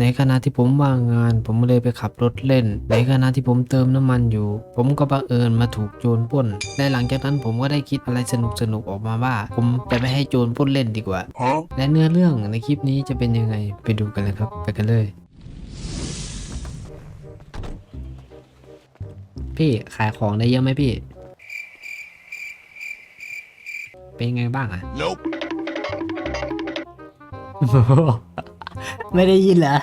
ในขณะที่ผมว่างงาน ผมเลยไปขับรถเล่น ในขณะที่ผมเติมน้ำมันอยู่ ผมก็บังเอิญมาถูกโจรปล้น และหลังจากนั้นผมก็ได้คิดอะไรสนุกๆออกมาว่า ผมจะไปให้โจรปล้นเล่นดีกว่า และเนื้อเรื่องในคลิปนี้จะเป็นยังไงไปดูกันเลยครับ ไปกันเลยพี่ขายของได้เยอะไหมพี่ เป็นไงบ้างอะ Nope. ไม่ได้ยินเหรอ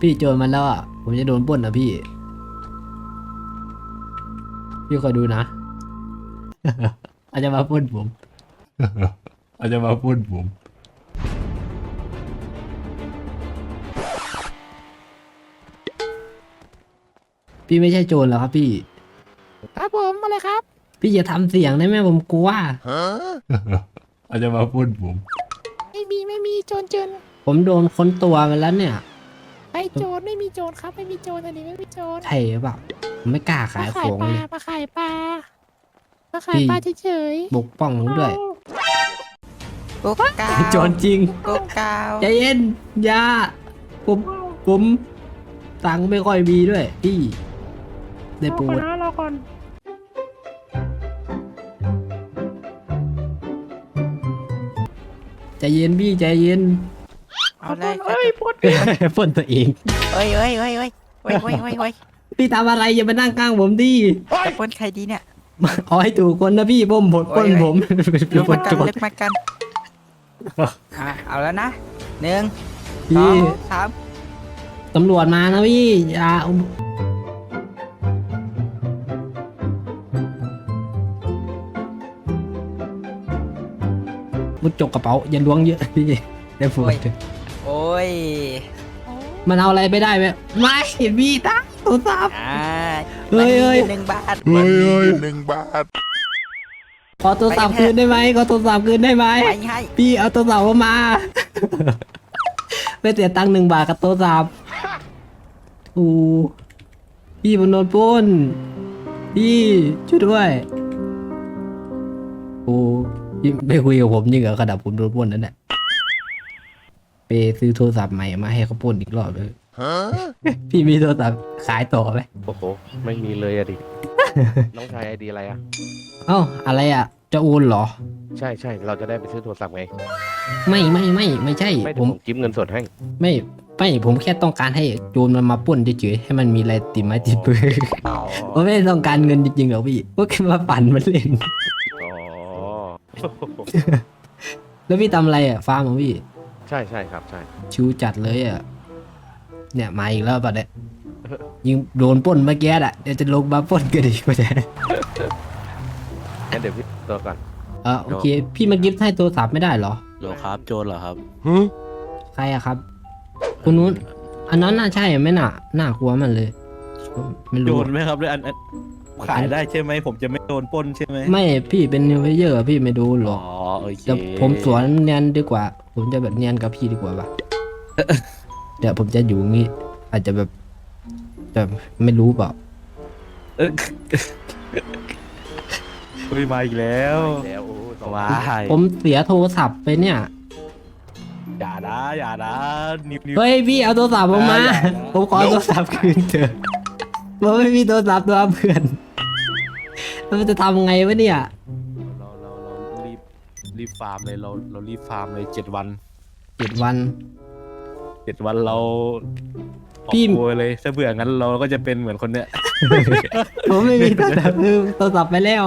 พี่โจรมันแล้วอะ ผมจะโดนปล้นนะพี่ พี่คอยดูนะ อาจจะมาปล้นผม อาจจะมาปล้นผม พี่ไม่ใช่โจรเหรอครับพี่ ครับผมมาเลยครับ พี่อย่าทำเสียงได้ไหมผมกลัว Huh? อาจจะมาพูดผมไม่มีไม่มีโจรเจนผมโดนค้นตัวมาแล้วเนี่ยไอ้โจรไม่มีโจรครับ ไม่มีโจรอันนี้ไม่มีโจรใช่หรือเปล่าผมไม่กล้าขายของปลาเลยมาขายปลามาขายพี่ ปลาเฉยปกป้องผมด้วย กุ๊กกาวโจรจริง กุ๊กกาวใจเย็นอย่าผม ผม ตังค์ไม่ค่อยมีด้วย พี่ ได้โปรดรอก่อน ใจเย็นพี่ใจเย็น เอาเลยเฮ้ยปวดปล้นตัวเอง เอ้ยเอ้ยเอ้ยเอ้ยเอ้ยเอ้ยเอ้ยเอ้ยพี่ทำอะไรอย่ามานั่งข้างผมดิจะปล้นใครดีเนี่ย เอาให้ถูกคนนะพี่ผมผลปล้นโอ้ย ผมลึกปล้มานกันโจรลึกมากันอะเอาแล้วนะหนึ่งสอพี่งสามตำรวจมานะพี่อย่า มุดจกกระเป๋าอย่าล้วงเยอะพี่ได้ผลโอ้ยมันเอาอะไรไปได้ไหมไม่พี่ตั้งโทรศัพท์อ่าเฮ้ยเฮ้ยหนึ่งบาท Oi, oi. Ning bad. ขอโทรศัพท์คืนได้ไหมขอโทรศัพท์คืนได้ไหมไปให้พี่เอาโทรศัพท์ผมมาไม่เสียตังค์หนึ่งบาทกับโทรศัพท์โอ้พี่มันโดนปล้นพี่ช่วยด้วยโอ้ พี่ไม่คุยกับผมยิ่งเหรอขนาดผมโดนปล้นนั่นแหละไปซื้อโทรศัพท์ใหม่มาให้เขาปล้นอีกรอบเลย Huh? พี่มีโทรศัพท์ขายต่อไหมโอ้โห ไม่มีเลยอะดิ น้องชายไอดีอะไรอะเอ้าอะไรอะ จะโอนเหรอ ใช่ใช่เราจะได้ไปซื้อโทรศัพท์ไง ไม่ไม่ไม่ไม่ใช่ ไม่ผเดี๋ยวมผมจิ้มเงินสดให้ ไม่ไม่ผมแค่ต้องการให้โจรมันมาปล้นเฉยๆให้มันมีอะไรติดไม้ติดปืนอ๋อผมไม่ได้ต้องการเงินจริงๆหรอกพี่ก็แค่มาปั่นมันเล่นอ๋อ แล้วพี่ทำอะไรอะฟาร์มของพี่ ใช่ใช่ครับ ใช่ ชิวจัดเลยอะ เนี่ยมาอีกแล้วป่ะเนี่ยยิงโดนปล้นเมื่อกี้อะเดี๋ยวจะลงมาปล้นกันอีกว่าจะงั้นเดี๋ยวพี่ตัวก่อนเออโอเค พี่มากิฟต์ให้โทรศัพท์ไม่ได้เหรอโลครับโจรเหรอครับ Huh? ใครอะครับ คนนู้น อันนั้นน่าใช่ไหมน่ะ น่ากลัวมันเลย ไม่โจรู้รไหมครับเลยอันอัน ขายได้ใช่ไหมผมจะไม่โดนปล้นใช่ไหมไม่พี่เป็นนิวเพเยอร์พี่ไม่ดูหรอ๋ออกโอเคเดี๋ยวผมสวนเนียนดีกว่า ผมจะแบบเนียนกับพี่ดีกว่าป่ะเดี๋ยวผมจะอยู่งี้ อาจจะแบบแบบไม่รู้เปล่าเออเฮ้ยมาอีกแล้วแล้วโอ้สองว้าพันยผมเสียโทรศัพท์ไปเนี่ย อย่านะอย่านะนิ้วนิ้วเฮ้ยพี่เอาโทรศัพท์ผมมา ได้ได้ ผมขอโทรศัพท์คืนเถอะผมไม่มีโทรศัพท์ตัวเพื่อน แล้วมันจะทำไงวะเนี่ย เราเราเรารีบรีบฟาร์มเลยเราเรารีบฟาร์มเลยเจ็ดวันเจ็ดวัน เจ็ดวันเราออกพี่ ตัวเลยถ้าเบื่องั้นเราก็จะเป็นเหมือนคนเนี้ยผมไม่มีโทรศัพท์คือโทรศัพท์ไปแล้ว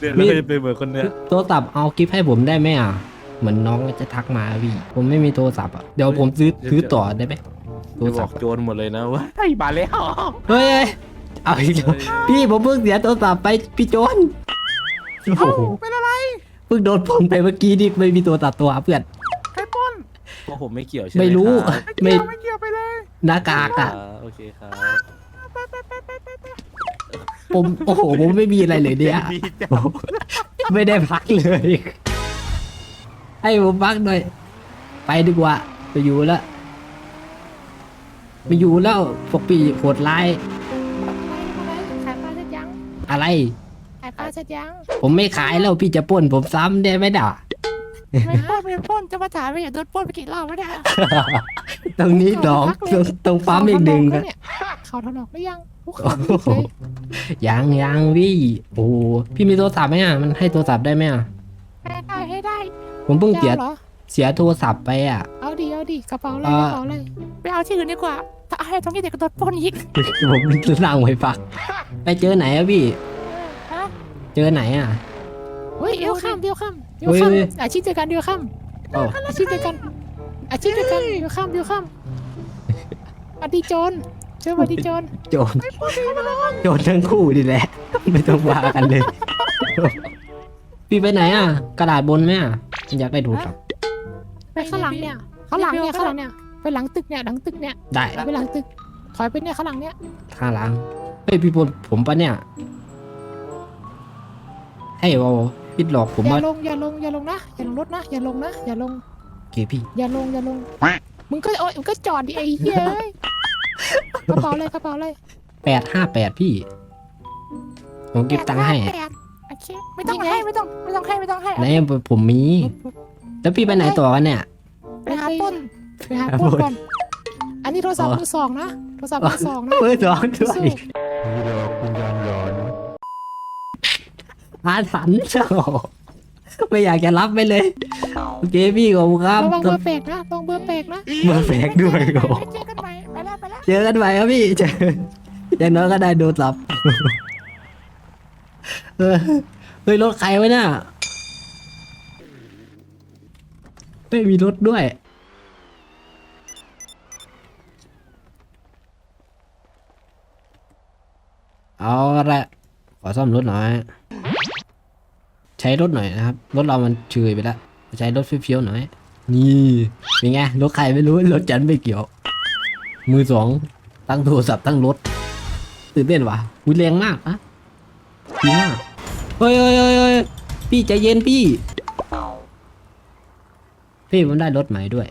เดี๋ยวเราก็จะเป็นเหมือนคนเนี้ยโทรศัพท์เอากิฟต์ให้ผมได้ไหมอะ เหมือนน้องจะทักมาพี่ ผมไม่มีโทรศัพท์อะ เดี๋ยวผมซื้อซื้อต่อได้ไหมโทรจะบศัอพกท์โจรหมดเลยนะว่าไอ้มาแล้วเฮ้ยเฮ้ย เอาอีกแล้วพี่ผมเพิ่งเสียโทรศัพท์ไปพี่โจนโอ้โหเป็นอะไรเพิ่งโดนผมไปเมื่อกี้นี่ไม่มีโทรศัพท์ตัวเพื่อน ใครปล้นเพราะผมไม่เกี่ยวใช่ไหมไม่รู้ครับไม่เกี่ยวไม่เกี่ยวไปเลยหน้ากากอะอ่าโอเคครับผมโอ้โหผมไม่มีอะไรเลยเนี่ยมีจ้ะโอ้โหไม่ได้พักเลย ให้ผมพักหน่อย ไปดีกว่าไปอยู่แล้วไม่อยู่แล้วพวกพี่โหดร้าย อะไร ขายปลาเสร็จยังผมไม่ขายแล้วพี่จะปล้นผมซ้ำได้ไหมด่า ไม่ปล้นไม่ปล้นจะมาถามไม่อยากโดนปล้นไปกี่รอบแล้วเนี่ยตรงนี้ดอกตรงตรงปั๊มอีกหนึ่งเขานะถลอกแล้วเนี่ยเขาถลอกหรือยังโอ้โหโอ้โหยังยังพี่โอ้โหพี่มีโทรศัพท์ไหมอะมันให้โทรศัพท์ได้ไหมอะให้ได้ให้ได้ผมเพิ่งเสียจะอาเหรอเสียโทรศัพท์ไปอะ เอาดีเอาดีกระเป๋าเลยอ่ากระเป๋าเลยไปเอาที่อื่นดีกว่า ถ้าให้ตรงนี้เด็กก็โดนปล้นอีกผมสร้างไว้ฟักไปเจอไหนอะพี่ ฮะเจอไหนอะเฮ้ยเดียวข้ามเดียวข้ามเดียวเฮ้ยข้ามเฮ้ย อาชีพเดียวกันเดียวข้ามโอ้อาชีพเดียวกันอาชีพเดียวกันเดียวข้ามเดียวข้ามอดีโจรเจออดีโจรโจรโจรทั้งคู่ดีแหละ ไม่ต้องว่ากันเลย พี่ไปไหนอะกระดาษบนไหมอะอยากได้โทรศัพท์ไปข้างหลังเนี่ยข้างหลังเนี่ยข้างหลังเนี่ย ไปหลังตึกเนี่ยหลังตึกเนี่ยได้ไปหลังตึก ถอยไปเนี่ยข้างหลังเนี่ยข้างหลังเฮ้ยพี่พลผมปะเนี่ยเฮ้ยวอพี่หลอกผมอย่าว่าลงอย่าลงอย่าลงนะอย่าลงรถนะอย่าลงนะอย่าลงเกพี่อย่าลงอย่าลงมึงก็โอ้ยมึงก็จอดดิไอ้เหี้ยเอ้ยกระเป๋าเลยกระเป๋าเลยแปดห้าแปดพี่ ผมเก็บตังค์ให้แปดโอเคไม่ต้องให้ไม่ต้องไม่ต้องให้ไม่ต้องให้ไหนผมมี แล้วพี่ไปไหนต่อกันเนี่ยไปหาต้น ไปหาต้นก่อน อันนี้โทรศัพท์มือสองนะ โทรศัพท์มือสองนะเบอร์สองด้วยสู้อาสันโอ้โหไม่อยากจะรับไปเลย โอเคพี่ขอบคุณครับระวังเบอร์แปลกนะระวังเบอร์แปลกนะ เบอร์แฝกด้วยโอ้โหเจอกันใหม่ไปแล้วไปแล้วเจอกันใหม่ครับพี่เจออย่างน้อยก็ได้โดนสับเออเฮ้ยรถใครวะเนี่ยไม่มีรถด้วย เอาละขอซ่อมรถหน่อย ใช้รถหน่อยนะครับ รถเรามันเฉยไปแล้วใช้รถเฟี้ยวๆหน่อย นี่เป็นไง รถใครไม่รู้ รถจันไม่เกี่ยว มือสองตั้งโทรศัพท์ตั้งรถ ตื่นเต้นวะวิแรงมากนะดีมากเฮ้ยเฮ้ยเฮ้ยเฮ้ยพี่ใจเย็นพี่ พี่ผมได้รถใหม่ด้วย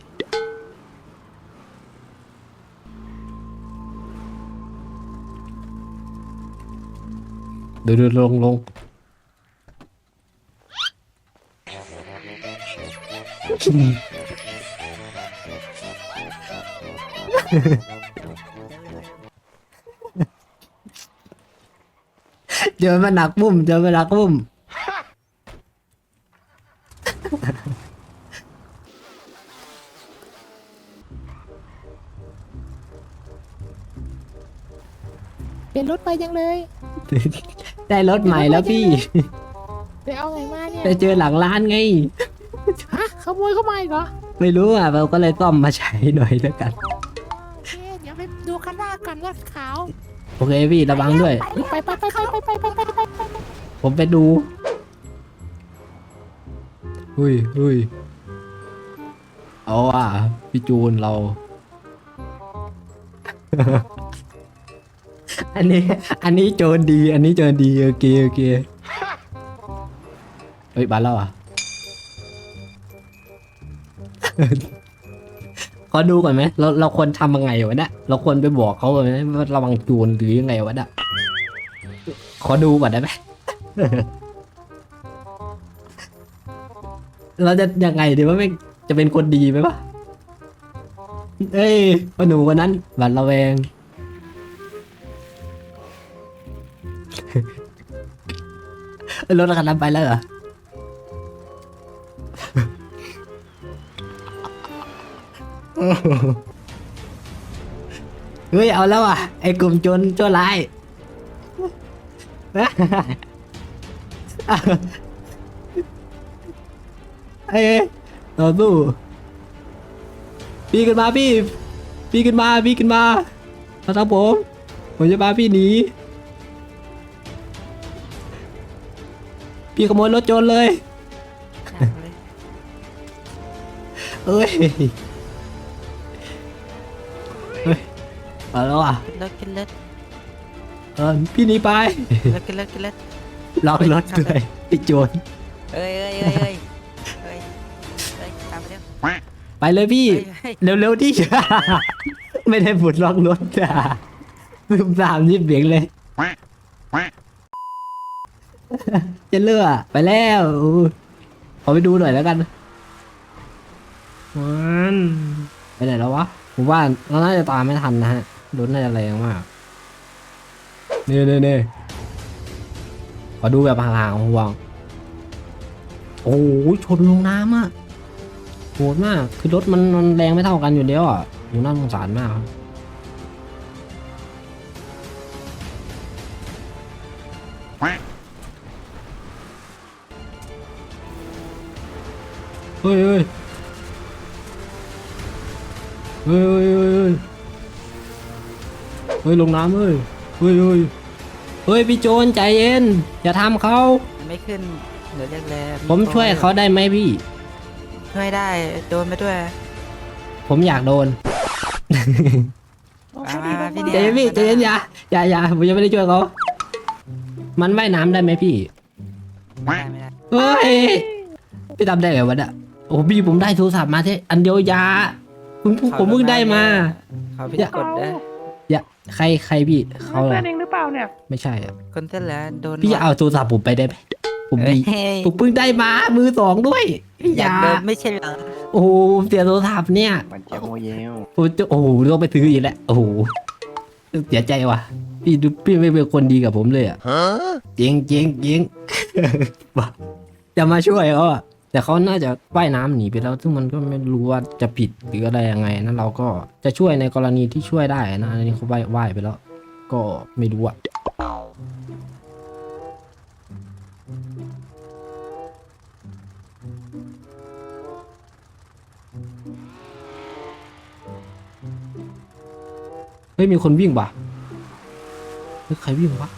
เดี๋ยวเดี๋ยวลงลงเจอมาหนักบุ้มเจอมาหนักบุ้มเปลี่ยนรถไปยังเลย ได้รถใหม่แล้วพี่ ไปเอาไงมาเนี่ยไปเจอหลังร้านไง ฮะขโมยเข้ามาอีกเหรอไม่รู้อะเราก็เลยซ่อมมาใช้หน่อยแล้วกัน โอเคเดี๋ยวไปดูข้างหน้าก่อนรถขาวโอเคพี่ระวังด้วยไปไปไปไปไปไปไปไปไปไปผมไปดูหุยหุยเอาอะพี่จูนเรา อันนี้ อันนี้โจรดี อันนี้โจรดีโอเคโอเคเฮ้ยบานแล้วอะ ขอดูก่อนไหมเราเราควรทำยังไงวะเนี่ยเราควรไปบอกเขาไหมว่าระวังโจูนหรือยังไงวะเนี่ยขอดูก่อนได้ไหมเราจะยังไงดีว่าไม่จะเป็นคนดีไหมวะเอ้ยพ่อหนูคนนั้นหวัดระแวง รถคันนั้นไปแล้วเหรอ เฮ้ย เอาแล้วอะ ไอ้กลุ่มโจรโจรร้ายเอ้ยต่อสู้พี่ขึ้นมาพี่ พี่ขึ้นมา พี่ขึ้นมามาทางผม ผมจะพาพี่หนี พี่ขโมยรถโจรเลยเอ้ยเฮ้ยเอาแล้วอะเลิกกินเลิกเออพี่หนีไปเลิกกินเลิกกินเลิกล็อกรถด้วยไอ้โจรเอ้ยเอ้ยเอ้ยเอ้ยเอ้ยเอ้ยตามไปเร็วไปเลยพี่ เอ้ยเอ้ยเร็วๆดิ ไม่ได้ปลดล็อกรถอะซึมสามยิบเบียงเลย จะเลือกไปแล้วขอไปดูหน่อยแล้วกันมันไปไหนแล้ววะผมว่าเราน่าจะตามไม่ทันนะฮะรถน่าจะแรงมากนี่นี่นี่ขอดูแบบห่างๆห่วงโอ้โหชนลงน้ำอะโหดมาก คือรถมันมันแรงไม่เท่ากันอยู่เดียวอะโหน่าสงสารมากครับ เฮ้ยเฮ้ยเฮ้ยเฮ้ยเฮ้ยลงน้ำเฮ้ยเฮ้ยเฮ้ยเฮ้ยพี่โจนใจเย็น อย่าทำเขาไม่ขึ้นเดี๋ยวเรียกแล้วผมช่วยเขาได้ไหมพี่ ช่วยได้โดนไปด้วย ผมอยากโดนมามามาพี่ใจเดียเย็นพี่ใจเย็นอย่าอย่าอย่าผมยังไม่ได้ช่วยเขามันว่ายน้ำได้ไหมพี่ไม่ได้ไม่ได้เฮ้ยพี่ทำได้ไงวะเนี่ยโอ้พี่ผมได้โทรศัพท์มาแค่อันเดียวอยา ผมผมเพิ่งได้มา เขาพิกดนะอย่าใครใครพี่เขาเหรอเองหรือเปล่าเนี่ยไม่ใช่อะคนเส้นแล้วโดนพี่จะเอาโทรศัพท์ผมไปได้ไหมผมดีเฮ้ยผมเพิ่งได้มามือสองด้วยพี่อยอากย่าโดนไม่ใช่เหรอโอ้โหผมเสียโทรศัพท์เนี่ยมันจะโมเยลผมจะโอ้โหต้องไปซื้ออีกแล้วโอ้โหเสียใจว่ะ พี่ดูพี่ไม่เป็นคนดีกับผมเลยอะฮะจริงจริงจริงจะมาช่วยเขาอะ แต่เขาน่าจะว่ายน้ำหนีไปแล้ว ซึ่งมันก็ไม่รู้ว่าจะผิดหรืออะไรยังไงนะเราก็จะช่วยในกรณีที่ช่วยได้นะอันนี้เขาว่ายว่ายไปแล้ว ก็ไม่รู้อะเฮ้ยมีคนวิ่งปะเฮ้ยใครวิ่งวะ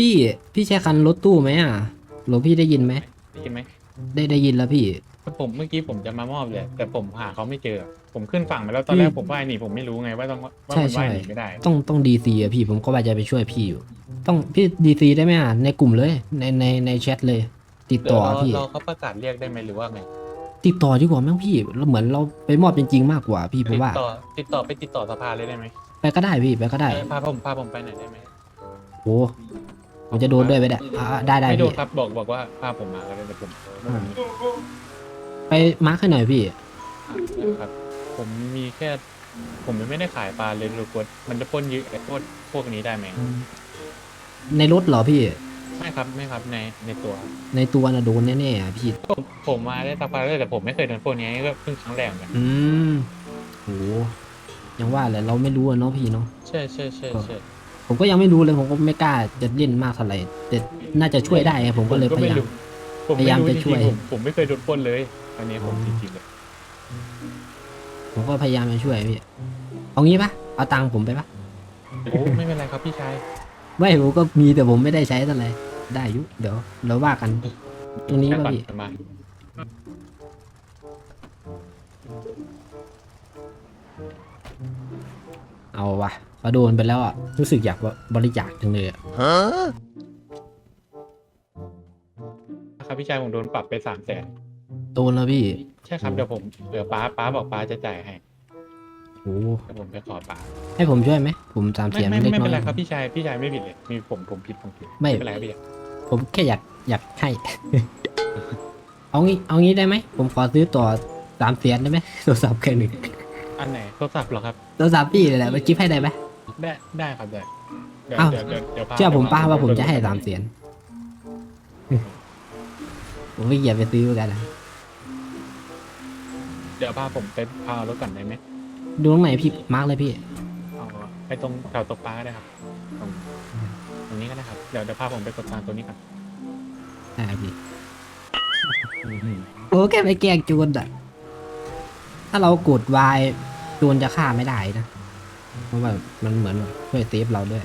พี่พี่ใช้คันรถตู้ไหมอะหรือพี่ได้ยินไหมได้ยินไหมได้ได้ยินแล้วพี่ ผมเมื่อกี้ผมจะมามอบเลย แต่ผมหาเขาไม่เจอ ผมขึ้นฝั่งไปแล้วตอนแรกอืมผมว่ายหนีผมไม่รู้ไงว่าต้องว่าใช่มันใช่ว่ายหนีไม่ได้ ต้องต้องดีซีอะพี่ผมก็ว่าจะไปช่วยพี่อยู่ ต้องพี่ดีซีได้ไหมอะในกลุ่มเลย ในในในแชทเลย ติดเดี๋ยต่วอเราพี่เราเขาประกาศเรียกได้ไหมหรือว่าไงติดต่อดีกว่ามั้งพี่แล้วเหมือนเราไปมอบจริงๆมากกว่าพี่ผติมดว่าต่อติดต่อไปติดต่อสภาเลยได้ไหมไปก็ได้พี่ไปก็ได้เออพาผมพาผมไปหน่อยได้ไหมโอ้ ผมจะโดนด้วยไปได้อ่าได้ได้ไม่โดพี่นครับบอกบอกว่าพาผมมาก็ได้แต่ผมอ่าไปมาร์คให้หน่อยพี่ครับ ผมมีแค่ ผมไม่ได้ขายปลาเลยรบกวนมันจะพ่นเยอะไอ้พวกพวกนี้ได้ไหมในรถเหรอพี่ ไม่ครับไม่ครับในในตัว ในตัวน่ะโดนแน่ๆอะพี่ ผมผมมาได้สักพักแล้วแต่ผมไม่เคยโดนพวกนี้ก็เพิ่งครั้งแรกเหมือนกันอืมโหยังว่าแหละเราไม่รู้อะเนาะพี่เนาะ ใช่ใช่ใช่ใช่ ผมก็ยังไม่รู้เลยผมก็ไม่กล้าจะเล่นมากเท่าไหร่แต่น่าจะช่วยได้ไงผมก็เลยพยายาม ผมพยายามไรู้จะช่วยจริงๆผมผมไม่เคยโดนปล้นเลย อันนี้ผมจริงๆเลย ผมก็พยายามจะช่วยพี่เอางี้ปะเอาตังค์ผมไปปะโอ้ไม่เป็นไรครับพี่ชายไม่ผมก็มีแต่ผมไม่ได้ใช้เท่าไหร่ได้อยุเดี๋ยวเราว่ากัน ตรงนี้แค่ป่ะก่อนพี่มาเอาวะ พอโดนไปแล้วอะ รู้สึกอยากบริจาคจังเลยอะฮะครับพี่ชายผมโดนปรับไปสามแสนโดนแล้วพี่ ใช่ครับเดี๋ยวผมเดี๋ยวป้าป้าบอกป้าจะจ่ายให้โอ้เดี๋ยวผมไปขอป้าให้ผมช่วยไหม ผมสามไม่เสียงไม่เล็กไม่น้อเป็นไรยครับพี่ชายพี่ชายไม่ผิดเลย มีผมผมผิดผมผิดไม่เป็นไรครับพี่ชายผมแค่อยากอยากให้ เอางี้เอางี้ได้ไหม ผมขอซื้อต่อสามเสียนได้ไหมโทรศัพท์แค่หนึ่งอันไหนโทรศัพท์เหรอครับโทรศัพท์พี่เลยแหละมันคิดให้ได้ไหม ได้ได้ครับได้เดี๋ยวอ้าว เดี๋ยวเดี๋ยวเดี๋ยวพาเชื่อผมดี๋ยวป้าว่าผมจะให้สามเสียน ผมไม่เกียจไปซื้อเหมือนกันนะเดี๋ยวพาผมไปพารถก่อนได้ไหมดูตรงไหนพี่มาร์กเลยพี่ เอาไปตรงแถวตกปลาก็ได้ครับตรงตรงนี้ก็ได้ครับเดี๋ยวเดี๋ยวพาผมไปกดตังค์ตัวนี้ก่อนใช่ครับพี่โอ้แค่ไปแกล้งโจรอะ ถ้าเรากดวายโจรจะฆ่าไม่ได้นะ เพราะว่ามันเหมือนช่วยเซฟเราด้วย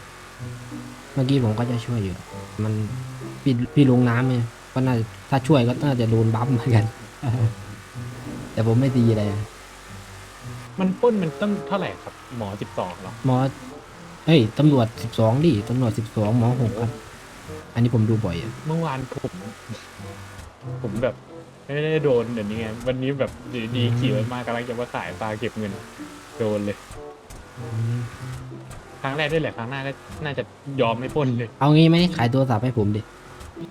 เมื่อกี้ผมก็จะช่วยอยู่ มันพี่พี่ลงน้ำเนี่ยก็น่าถ้าช่วยก็น่าจะโดนบัฟเหมือนกัน แต่ผมไม่ตีอะไรอะมันปล้นมันต้องเท่าไหร่ครับ หมอสิบสองหรอหมอเฮ้ยตำรวจสิบสองดิตำรวจสิบสองหมอหกครับ อันนี้ผมดูบ่อยอะเมื่อวานผมผมแบบไม่ได้โดนเดี๋ยวนี้ไงวันนี้แบบอยู่ดีๆขี่รถมากำลังจะมาขายปลาเก็บเงิน โดนเลย ครั้งแรกด้วยแหละครั้งหน้าก็น่าจะยอมไม่ปล้นเลยเอางี้ไหมขายโทรศัพท์ให้ผมดิ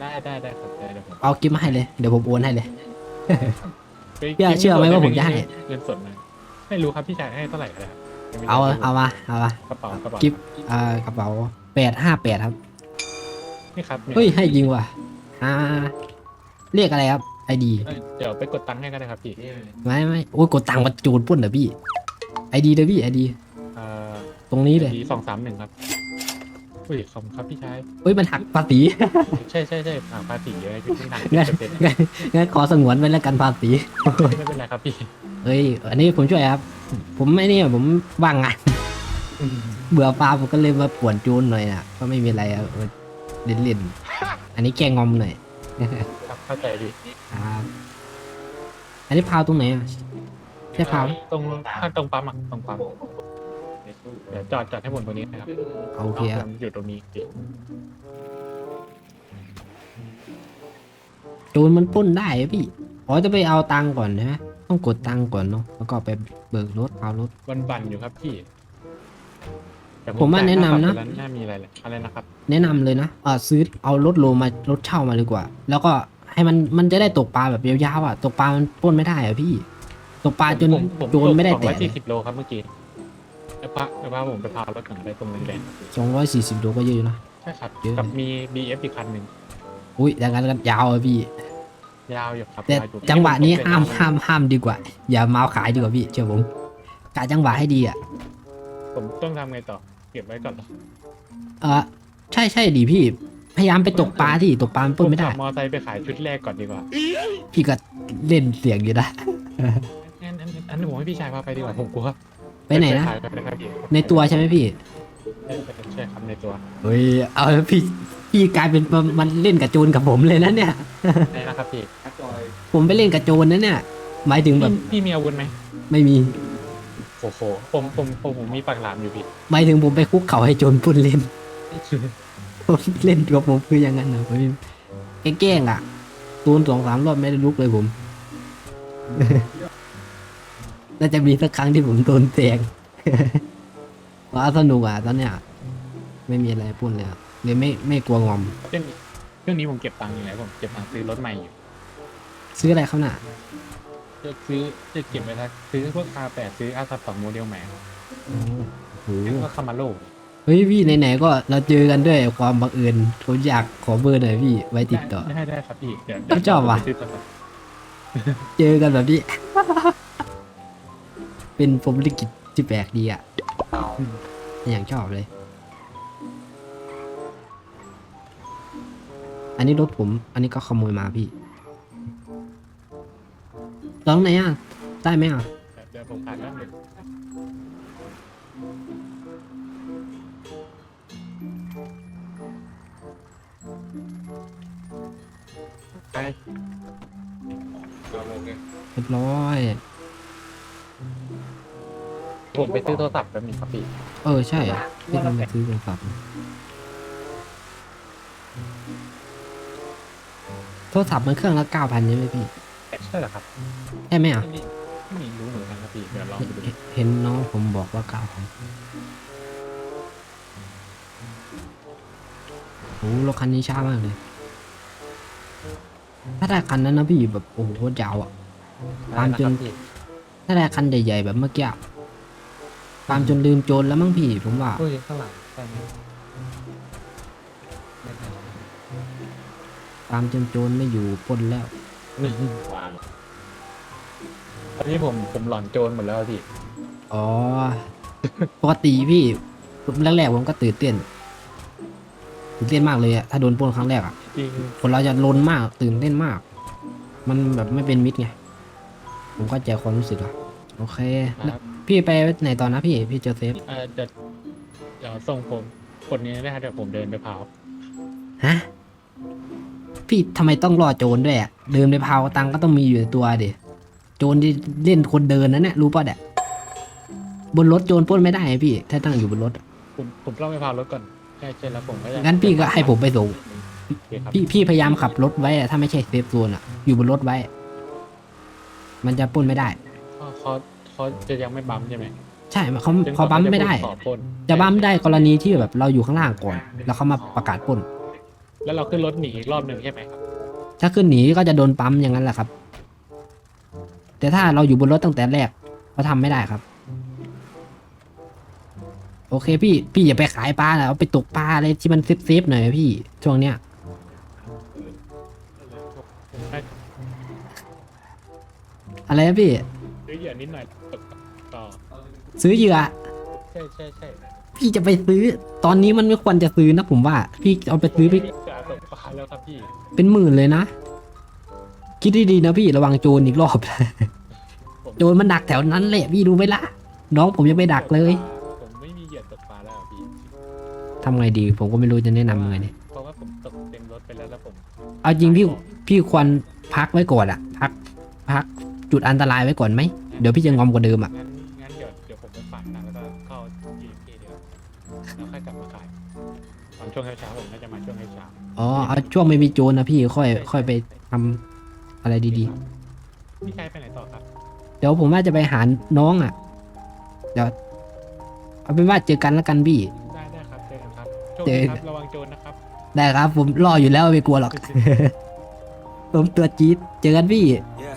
ได้ได้ได้ครับได้เดี๋ยวผมเอากิฟต์มาให้เลย เดี๋ยวผมโอนให้เลย ไปพี่เชื่อไหมว่าผมจะให้ เงินสดไหมไม่รู้ครับพี่ชายให้เท่าไหร่ครับยังไม่เอาได้เอามาเอามากระเป๋ากระเป๋ากิฟต์อ่ากระเป๋าแปดห้าแปดครับ นี่ครับนี่เฮ้ยให้จริงว่ะอ่าเรียกอะไรครับไอดีเอ้ยเดี๋ยวไปกดตังค์ให้ก็ได้ครับพี่ไม่ไม่โอ้ยกดตังค์มาโจรปล้นเหรอพี่ไอดีเลยพี่ไอดีเอ่อต รงนี้เลย สองสามหนึ่งครับอุ้ยขอบคุณครับพี่ชายเฮ้ยมันหักภาษี ใช่ใช่ใช่อ่าภาษีเยอะพี่เพิ่งหักงั้นเปอร์เซ็นต์งั้นงั้นขอสงวนไว้แล้วกันภาษี ไม่เป็นไรครับพี่เฮ้ย อันนี้ผมช่วยครับ ผมไม่นี่ผมว่างงานเบื่อฟาร์มผมก็เลยมาป่วนจูนหน่อยน่ะก็ไม่มีอะไรอะเล่นเล่นๆอันนี้แกงอมหน่อย ครับเข้าใจดีครับ อันนี้พาวตรงไหนอะใช่พาวตรงข้างตรงปั๊มอะตรงปั๊ม เดี๋ยวจอดจอดให้ผมตรงนี้นะครับโอเคครับอยู่ตรงนี้พี่จูนมันปล้นได้อะพี่อ๋อจะไปเอาตังค์ก่อนใช่ไหมต้องกดตังค์ก่อนเนาะแล้วก็ไปเบิกรถเอารถ วันบันอยู่ครับพี่เดี๋ยผมว่าแนะนำนะจ่ยค่าปรับไปแล้วน่ามีอะไรเลยอะไรนะครับแนะนำเลยนะเออซื้อเอารถโลมารถเช่ามาดีกว่า แล้วก็ให้มันมันจะได้ตกปลาแบบยาวๆอะตกปลามันปล้นไม่ได้อะพี่ ตกปลาจนผมผมโจรไม่ได้สองร้แตะอยสี่สิบโลครับเมื่อกี้ แล้วพาแล้วพาผมไปพารถหนังไปตรงนั้นเลยสองร้อยสี่สิบโลก็เยอะอยู่นะ ใช่ครับเยอะ กับมี BF อีกคันหนึ่งอุ้ยอย่างนั้นก็ยาวอะพี่ ยาวอยู่ครับแต่ยาวอยู่จังหวะนี้ผมห้ามเป็นห้ามห้ามดีกว่า อย่าเมาขายดีกว่าพี่เชื่อผมกะจังหวะให้ดีอะผมต้องทำไงต่อ เก็บไว้ก่อนเหรอเออใช่ใช่ดิพี่ พยายามไปตกปลาที่ตกปลามันปล้นไม่ได้ผขับมอไซค์ไปขายชุดแรกก่อนดีกว่าพี่ก็เล่นเสียงอยู่นะ อันอันอันอันนี้ผมให้พี่ชายพาไปดีกว่าผมกลัว ไปไหนนะขายไปนะครับพี่ในตัวใช่ไหมพี่ ใช่ครับในตัวเฮ้ย เอาพี่พี่กลายเป็นมันเล่นกับโจรกับผมเลยนะเนี่ยไหนนะครับพี่ผมไปเล่นกับโจรนะเนี่ย หมายถึงแบบพี่พี่มีอาวุธไหมไม่มี โอ้โหผมผมผมผมมีปากหลามอยู่พี่หมายถึงผมไปคุกเข่าให้โจรปล้นเล่นผมเล่นกับผมคืออย่างนั้นนะผมแกล้งๆอะตูนสองสามรอบไม่ได้ลุกเลยผม น่าจะมีสักครั้งที่ผมโดนแทงว่าสนุกอะตอนเนี้ยไม่มีอะไรพูดเลยอะเลยไม่ไม่กลัวงอมเรื่องนี้เรื่องนี้ผมเก็บตังค์อยู่แล้วผมเก็บตังค์ซื้อรถใหม่อยู่ซื้ออะไรครับน่ะจะซื้อจะเก็บไว้ทักซื้อพวก R8 ซื้อ R32 โมเดลใหม่โอ้โหแล้วก็คามาโลเฮ้ยพี่ไหนๆก็เราเจอกันด้วยความบังเอิญผมอยากขอเบอร์หน่อยพี่ไว้ติดต่อ ได้ได้ครับพี่เดี๋ยวไม่ชอบว่ะซื้อต่อ เจอกันแบบนี้ เป็นผมลิกิจที่แปลกดีอะอย่างชอบเลย อันนี้รถผม อันนี้ก็ขโมยมาพี่ร้องไหนอะ ได้ไหมอะเดี๋ยวผมผ่านแล้วหนึ่งไปเรียบร้อย ผมไปซื้อโทรศัพท์แป๊บนึงครับพี่เออใช่พี่ต้องไปซื้อโทรศัพท์โทรศัพท์มันเครื่องละเก้าพันใช่ไหมพี่ใช่เหรอครับใช่ไหมอะไม่ไม่รู้เหมือนกันครับพี่เดี๋ยวลองเห็นไปดูเห็นเห็นน้องผมบอกว่าเก้าพันโอ้รถคันนี้ช้ามากเลย ถ้าได้คันนั้นนะพี่แบบโอ้โหโคตรยาวอะตามจนได้ะครับพี่ถ้าได้คันใหญ่ๆแบบเมื่อกี้ อะตามจนลืมโจรแล้วมั้งพี่ผมว่าโอ้ยข้างหลังใช่ไหมตามจนโจรไม่อยู่ปล้นแล้วตอนนี้ผมผมหลอนโจรหมดแล้วพี่ อ๋อ ปกติพี่แรกๆผมก็ตื่นเต้น ตื่นเต้นมากเลยอะถ้าโดนปล้นครั้งแรกอะจริงคนเราจะลนมาก ตื่นเต้นมาก มันแบบไม่เป็นมิตรไง ผมก็ใจความรู้สึกอะโอเคคแล้วรับ พี่ไปไหนตอนนะพี่พี่เจอเซฟเออเดี๋ยวเดี๋ยวส่งผมคนนี้ได้ครับเดี๋ยวผมเดินไปเผาฮะพี่ทำไมต้องรอโจรด้วยอะเดินไปพาวตังค์ก็ต้องมีอยู่ในตัวดิโจรที่เล่นคนเดินนั่นแหละรู้ป่ะเด็บนรถโจรปล้นไม่ได้ไงพี่ ถ้าตั้งอยู่บนรถอะผมผมต้องไปเผารถก่อนใช่ใช่แล้วผมก็จะงั้นพี่ก็ให้ผมไปส่งโอเคครับพี่พี่พยายามขับรถไว้อะถ้าไม่ใช่เซฟโซนอะอยู่บนรถไว้ มันจะปล้นไม่ได้เขาเขา เขาจะยังไม่บัมป์ใช่ไหมใช่เขาจนกเขาว่บัมจะไม่ได้ ขอปล้นจะบัมได้กรณีที่แบบเราอยู่ข้างล่างก่อน แล้วเขามาประกาศปล้น แล้วเราขึ้นรถหนีอีกรอบหนึ่งใช่ไหมครับ ถ้าขึ้นหนีก็จะโดนปั๊มอย่างนั้นแหละครับ แต่ถ้าเราอยู่บนรถตั้งแต่แรกเขาทำไม่ได้ครับ โอเคพี่ พี่อย่าไปขายปลาแล้วเอาไปตกปลาอะไรที่มันเซฟๆหน่อยพี่ ช่วงเนี้ยผมได้อะไรนะพี่ ซื้อเหยื่อนิดหน่อยต่อซื้อเหยื่อใช่ใช่ใช่พี่จะไปซื้อ ตอนนี้มันไม่ควรจะซื้อนะผมว่า พี่เอาไปซื้อไปเหยื่อตกปลาแล้วครับพี่ เป็นหมื่นเลยนะ คิดดีๆนะพี่ระวังโจรอีกรอบผมโจรมันดักแถวนั้นแหละพี่ดูไหมล่ะ น้องผมยังไม่ดักเลย ผมไม่มีเหยื่อตกปลาแล้วอะพี่ทำไงดี ผมก็ไม่รู้จะแนะนำยังไงเนี่ยเพราะว่าผมตกเต็มรถไปแล้วแล้วผม เอาจริงพี่พี่ควรพักไว้ก่อนอะพัก พักจุดอันตรายไว้ก่อนไหม เดี๋ยวพี่จะงอมกว่าเดิมอะงั้นงั้นเดี๋ยวเดี๋ยวผมไปฝากตังค์แล้วก็เข้า GMK เดี๋ยวแล้วค่อยกลับมาขายตอนช่วงเช้าๆผมน่าจะมาช่วงเช้าอ๋อเอาช่วงไม่มีโจรนะพี่ค่อย ค่อยไปทำอะไรดีๆพี่ชายไปไหนต่อครับ ๆ เดี๋ยวผมว่าจะไปหาน้องอะเดี๋ยวเอาเป็นว่าเจอกันแล้วกันพี่ ได้ได้ครับเจอกันครับโชคเจดีอครับระวังโจรนะครับ ได้ครับ ผมรออยู่แล้วไม่กลัวหรอก ผมตัวจี๊ดเจอกันพี่ Yeah.